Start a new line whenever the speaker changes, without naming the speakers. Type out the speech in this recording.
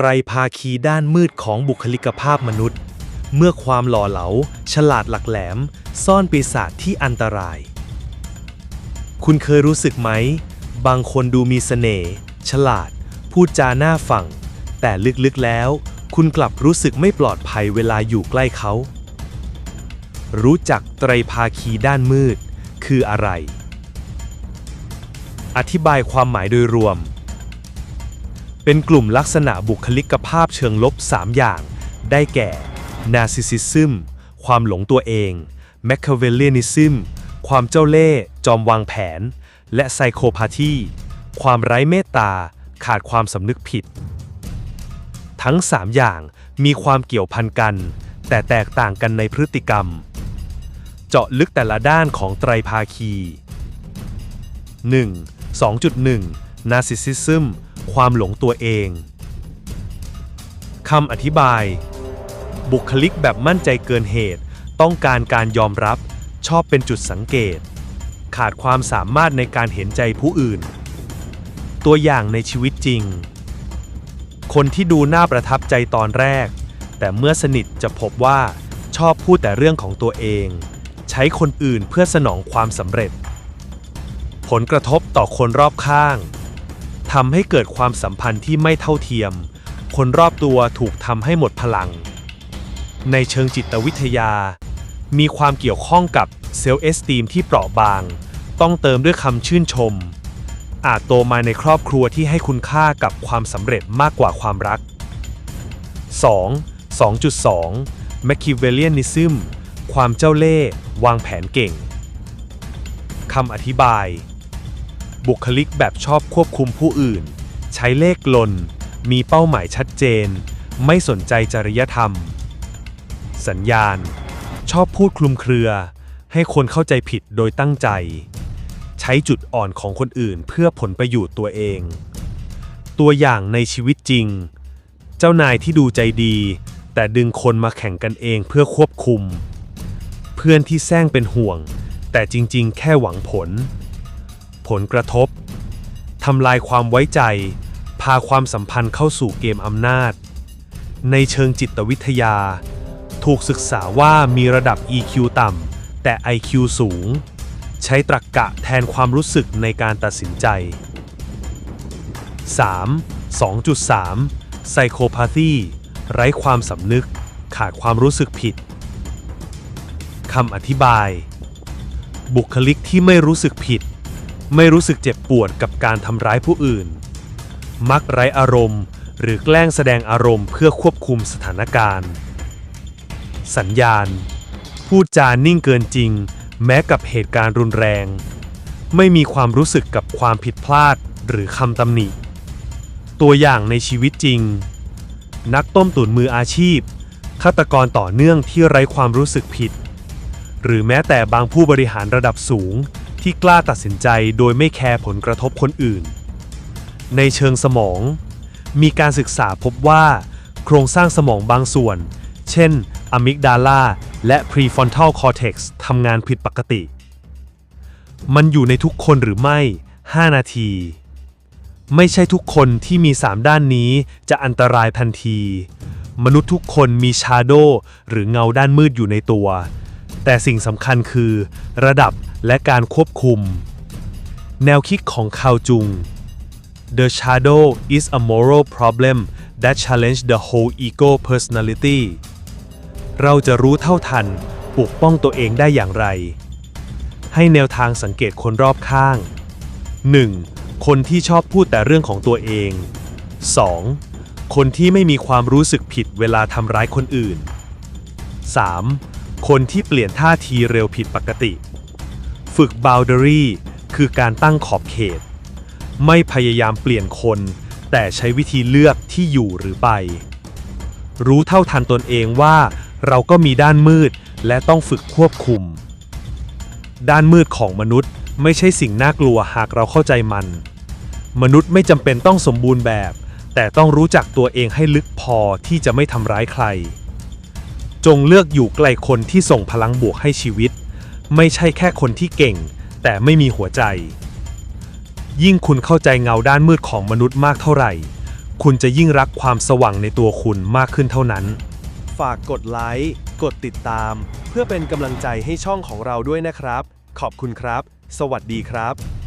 ไตรภาคีด้านมืดของบุคลิกภาพมนุษย์ เมื่อความหล่อเหลา ฉลาดหลักแหลม ซ่อนปีศาจที่อันตราย คุณเคยรู้สึกไหม บางคนดูมีเสน่ห์ฉลาด พูดจาหน้าฝั่ง แต่ลึกๆแล้ว คุณกลับรู้สึกไม่ปลอดภัยเวลาอยู่ใกล้เขา รู้จักไตรภาคีด้านมืด คืออะไร อธิบายความหมายโดยรวม เป็นกลุ่มลักษณะบุคลิกภาพเชิงลบ 3 อย่าง ได้แก่ narcissism ความหลงตัวเอง machiavellianism ความเจ้าเล่ห์จอมวางแผน และ psychopathy ความไร้เมตตา ขาดความสำนึกผิด ทั้ง 3 อย่างมีความเกี่ยวพันกัน แต่แตกต่างกันในพฤติกรรม เจาะลึกแต่ละด้านของไตรภาคี 1. 2.1 narcissism ความหลงตัวเองคำอธิบาย บุคลิกแบบมั่นใจเกินเหตุ ต้องการการยอมรับ ชอบเป็นจุดสังเกต ขาดความสามารถในการเห็นใจผู้อื่น ตัวอย่างในชีวิตจริง คนที่ดูน่าประทับใจตอนแรก แต่เมื่อสนิทจะพบว่าชอบพูดแต่เรื่องของตัวเอง ใช้คนอื่นเพื่อสนองความสำเร็จ ผลกระทบต่อคนรอบข้าง ทำให้เกิดความสัมพันธ์ที่ไม่เท่าเทียม คนรอบตัวถูกทำให้หมดพลัง ในเชิงจิตวิทยา มีความเกี่ยวข้องกับเซลล์เอสตีมที่เปราะบาง ต้องเติมด้วยคำชื่นชม อาจโตมาในครอบครัวที่ให้คุณค่ากับความสำเร็จมากกว่าความรัก 2. 2.2 Machiavellianism ความเจ้าเล่ห์วางแผนเก่งคำอธิบาย บุคลิกแบบชอบควบคุมผู้อื่น ใช้เลขลน มีเป้าหมายชัดเจน ไม่สนใจจริยธรรม สัญญาณ ชอบพูดคลุมเครือ ให้คนเข้าใจผิดโดยตั้งใจ ใช้จุดอ่อนของคนอื่นเพื่อผลประโยชน์ตัวเอง ตัวอย่างในชีวิตจริง เจ้านายที่ดูใจดี แต่ดึงคนมาแข่งกันเองเพื่อควบคุม เพื่อนที่แซงเป็นห่วง แต่จริง ๆ แค่หวังผล ผลกระทบทำลายความไว้ใจ พาความสัมพันธ์เข้าสู่เกมอำนาจ ในเชิงจิตวิทยา ถูกศึกษาว่ามีระดับ EQ ต่ำ แต่ IQ สูง ใช้ตรรกกะแทนความรู้สึกในการตัดสินใจ 3. 2.3 Psychopathy ไร้ความสำนึก ขาดความรู้สึกผิดคำอธิบาย บุคลิกที่ไม่รู้สึกผิด ไม่รู้สึกเจ็บปวดกับการทำร้ายผู้อื่น มักไร้อารมณ์ หรือแกล้งแสดงอารมณ์เพื่อควบคุมสถานการณ์ สัญญาณ พูดจานิ่งเกินจริง แม้กับเหตุการณ์รุนแรง ไม่มีความรู้สึกกับความผิดพลาดหรือคำตำหนิ ตัวอย่างในชีวิตจริง นักต้มตุ๋นมืออาชีพฆาตกรต่อเนื่องที่ไร้ความรู้สึกผิด หรือแม้แต่บางผู้บริหารระดับสูง ที่กล้าตัดสินใจโดยไม่แคร์ผลกระทบคนอื่น ในเชิงสมอง มีการศึกษาพบว่า โครงสร้างสมองบางส่วน เช่นอะมิกดาลาและ prefrontal cortex ทำงานผิดปกติ มันอยู่ในทุกคนหรือไม่ 5 นาที ไม่ใช่ทุกคนที่มี 3 ด้านนี้จะอันตรายทันที มนุษย์ทุกคนมีชาโดหรือเงาด้านมืดอยู่ในตัว แต่สิ่งสำคัญคือ ระดับ และการควบคุม แนวคิดของคาวจุง The shadow is a moral problem that challenge the whole ego personality เราจะรู้เท่าทันปกป้องตัวเองได้อย่างไร ให้แนวทางสังเกตคนรอบข้าง 1. คนที่ชอบพูดแต่เรื่องของตัวเอง 2. คนที่ไม่มีความรู้สึกผิดเวลาทำร้ายคนอื่น 3. คนที่เปลี่ยนท่าทีเร็วผิดปกติ ฝึก boundary คือการตั้งขอบเขต ไม่พยายามเปลี่ยนคน แต่ใช้วิธีเลือกที่อยู่หรือไป รู้เท่าทันตนเองว่า เราก็มีด้านมืดและต้องฝึกควบคุม ด้านมืดของมนุษย์ไม่ใช่สิ่งน่ากลัวหากเราเข้าใจมัน มนุษย์ไม่จำเป็นต้องสมบูรณ์แบบ แต่ต้องรู้จักตัวเองให้ลึกพอที่จะไม่ทำร้ายใคร จงเลือกอยู่ไกลคนที่ส่งพลังบวกให้ชีวิต ไม่ใช่แค่คนที่เก่ง แต่ไม่มีหัวใจ ยิ่งคุณเข้าใจเงาด้านมืดของมนุษย์มากเท่าไหร่ คุณจะยิ่งรักความสว่างในตัวคุณมากขึ้นเท่านั้น
ฝากกดไลค์กดติดตาม เพื่อเป็นกำลังใจให้ช่องของเราด้วยนะครับ ขอบคุณครับ สวัสดีครับ